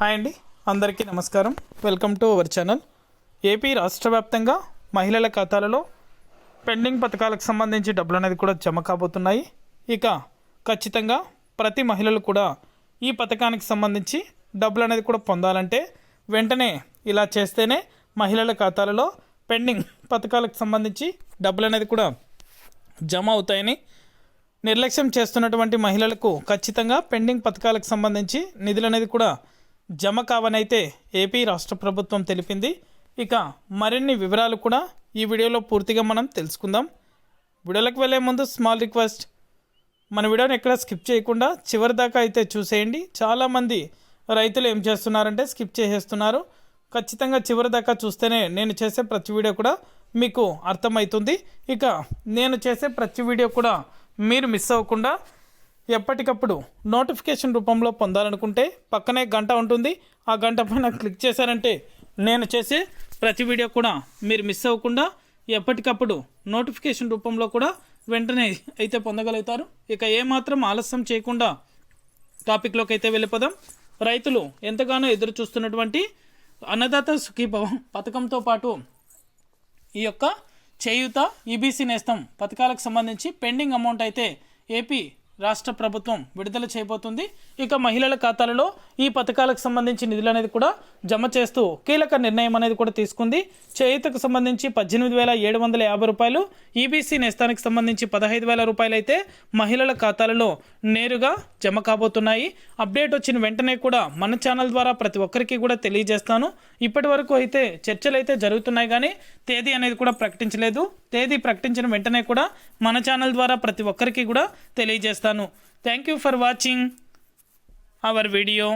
Hi అండి అందరికీ నమస్కారం. Welcome to our channel. AP రాష్ట్ర వ్యాప్తంగా మహిళల ఖాతాలలో పెండింగ్ పథకాలకు సంబంధించి డబ్బులు అనేది కూడా జమ కాబోతున్నాయి. ఇక ఖచ్చితంగా ప్రతి మహిళలు కూడా ఈ పథకానికి సంబంధించి డబ్బులు అనేది కూడా పొందాలంటే వెంటనే ఇలా చేస్తేనే మహిళల ఖాతాలలో పెండింగ్ పథకాలకు సంబంధించి డబ్బులు అనేది కూడా జమ అవుతాయని నిర్లక్ష్యం చేస్తున్నటువంటి మహిళలకు ఖచ్చితంగా పెండింగ్ పథకాలకు సంబంధించి నిధులు అనేది కూడా జమ కావనైతే ఏపీ రాష్ట్ర ప్రభుత్వం తెలిపింది. ఇక మరిన్ని వివరాలు కూడా ఈ వీడియోలో పూర్తిగా మనం తెలుసుకుందాం. వీడియోలకు వెళ్ళే ముందు స్మాల్ రిక్వెస్ట్ మన వీడియోని ఎక్కడ స్కిప్ చేయకుండా చివరి దాకా అయితే చూసేయండి. చాలామంది రైతులు ఏం చేస్తున్నారంటే స్కిప్ చేసేస్తున్నారు. ఖచ్చితంగా చివరి దాకా చూస్తేనే నేను చేసే ప్రతి వీడియో కూడా మీకు అర్థమవుతుంది. ఇక నేను చేసే ప్రతి వీడియో కూడా మీరు మిస్ అవ్వకుండా ఎప్పటికప్పుడు నోటిఫికేషన్ రూపంలో పొందాలనుకుంటే పక్కనే గంట ఉంటుంది. ఆ గంట పైన క్లిక్ చేశారంటే నేను చేసే ప్రతి వీడియో కూడా మీరు మిస్ అవ్వకుండా ఎప్పటికప్పుడు నోటిఫికేషన్ రూపంలో కూడా వెంటనే అయితే పొందగలుగుతారు. ఇక ఏమాత్రం ఆలస్యం చేయకుండా టాపిక్లోకి అయితే వెళ్ళిపోదాం. రైతులు ఎంతగానో ఎదురు చూస్తున్నటువంటి అన్నదాత సుఖీభవ పథకంతో పాటు ఈ యొక్క చేయూత ఈబీసీ నేస్తం పథకాలకు సంబంధించి పెండింగ్ అమౌంట్ అయితే ఏపీ రాష్ట్ర ప్రభుత్వం విడుదల చేయబోతుంది. ఇక మహిళల ఖాతాలలో ఈ పథకాలకు సంబంధించి నిధులు అనేది కూడా జమ చేస్తూ కీలక నిర్ణయం అనేది కూడా తీసుకుంది. చేయుతకు సంబంధించి పద్దెనిమిది వేల ఏడు వందల యాభై రూపాయలు ఈబీసీ నేస్తానికి సంబంధించి పదహైదు వేల రూపాయలు అయితే మహిళల ఖాతాలలో నేరుగా జమ కాబోతున్నాయి. అప్డేట్ వచ్చిన వెంటనే కూడా మన ఛానల్ ద్వారా ప్రతి ఒక్కరికి కూడా తెలియజేస్తాను. ఇప్పటి వరకు అయితే చర్చలు అయితే జరుగుతున్నాయి కానీ తేదీ అనేది కూడా ప్రకటించలేదు. తేదీ ప్రకటించిన వెంటనే కూడా మన ఛానల్ ద్వారా ప్రతి ఒక్కరికి కూడా తెలియజేస్తాను. Thank you for watching our video